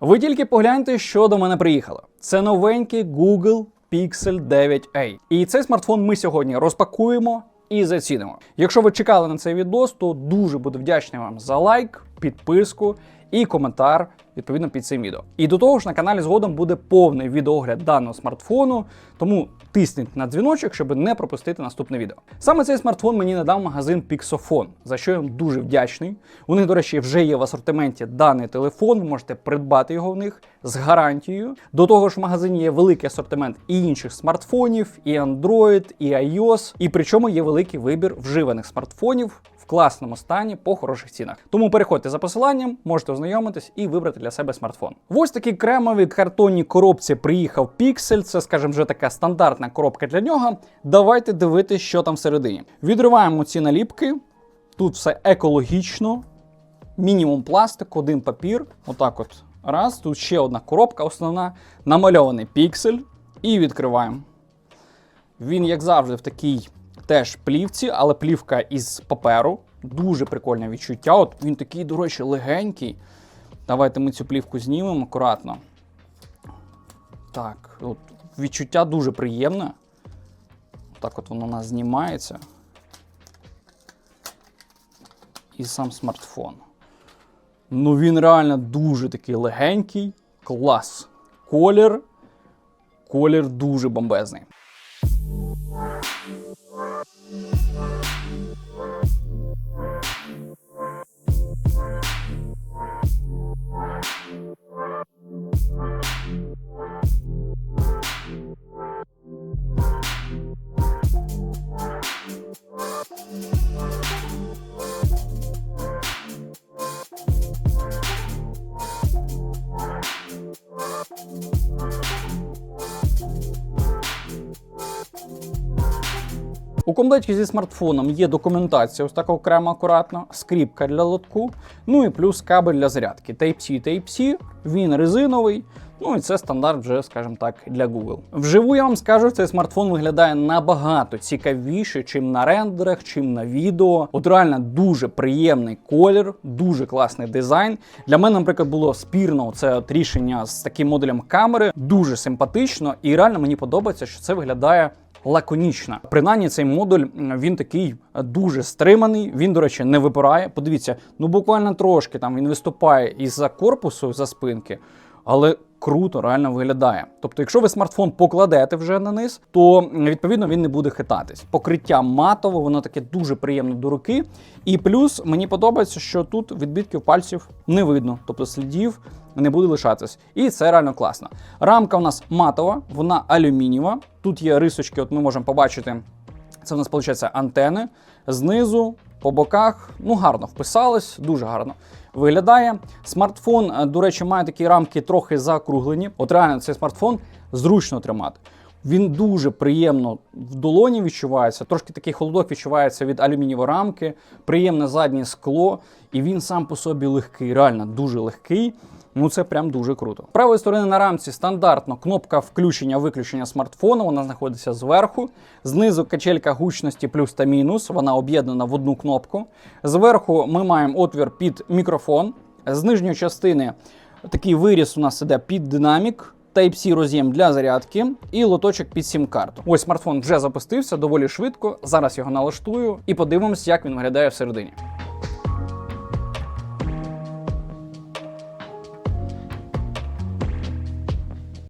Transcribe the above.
Ви тільки погляньте, що до мене приїхало. Це новенький Google Pixel 9a. І цей смартфон ми сьогодні розпакуємо і зацінимо. Якщо ви чекали на цей відос, то дуже буду вдячний вам за лайк, підписку і коментар відповідно під цим відео. І до того ж на каналі згодом буде повний відеогляд даного смартфону, тому тисніть на дзвіночок, щоб не пропустити наступне відео. Саме цей смартфон мені надав магазин Pixofon, за що я їм дуже вдячний. У них, до речі, вже є в асортименті даний телефон. Ви можете придбати його в них з гарантією. До того ж, в магазині є великий асортимент і інших смартфонів, і Android, і iOS, і причому є великий вибір вживаних смартфонів в класному стані по хороших цінах. Тому переходьте за посиланням, можете ознайомитись і вибрати для себе смартфон. Ось такій кремовій картонній коробці приїхав Pixel. Це, скажімо, вже така стандартна коробка для нього. Давайте дивитися, що там всередині. Відриваємо ці наліпки. Тут все екологічно, мінімум пластик, один папір. Отак от. Раз. Тут ще одна коробка, основна, намальований піксель. І відкриваємо. Він, як завжди, в такій теж плівці, але плівка із паперу. Дуже прикольне відчуття. От він такий, до речі, легенький. Давайте ми цю плівку знімемо акуратно. Так, от відчуття дуже приємне. Так от воно у нас знімається. І сам смартфон. Ну він реально дуже такий легенький. Клас. Колір. Колір дуже бомбезний. Thank У комплекті зі смартфоном є документація, ось така окремо акуратно, скріпка для лотку, ну і плюс кабель для зарядки. Type-C, Type-C, він резиновий. Ну і це стандарт вже, скажімо так, для Google. Вживу я вам скажу, цей смартфон виглядає набагато цікавіше, чим на рендерах, чим на відео. От реально дуже приємний колір, дуже класний дизайн. Для мене, наприклад, було спірно це от рішення з таким модулем камери, дуже симпатично, і реально мені подобається, що це виглядає. Лаконічно. Принаймні, цей модуль він такий е, дуже стриманий. Він, до речі, не випирає. Подивіться, ну буквально трошки там він виступає із-за корпусу, за спинки, але круто реально виглядає. Тобто, якщо ви смартфон покладете вже на низ, то відповідно він не буде хитатись. Покриття матове, воно таке дуже приємне до руки. І плюс мені подобається, що тут відбитків пальців не видно, тобто слідів не буде лишатись. І це реально класно. Рамка у нас матова, вона алюмінієва. Тут є рисочки, от ми можемо побачити. Це в нас виходить антени. Знизу, по боках, ну гарно вписались, дуже гарно виглядає. Смартфон, е, до речі, має такі рамки трохи закруглені. От реально цей смартфон зручно тримати. Він дуже приємно в долоні відчувається, трошки такий холодок відчувається від алюмінієвої рамки, приємне заднє скло, і він сам по собі легкий, реально дуже легкий. Ну це прям дуже круто. Правої сторони на рамці стандартно кнопка включення-виключення смартфону. Вона знаходиться зверху. Знизу качелька гучності плюс та мінус. Вона об'єднана в одну кнопку. Зверху ми маємо отвір під мікрофон. З нижньої частини такий виріс у нас іде під динамік. Type-C роз'єм для зарядки і лоточок під сім-карту. Ось смартфон вже запустився доволі швидко. Зараз його налаштую і подивимось, як він виглядає всередині.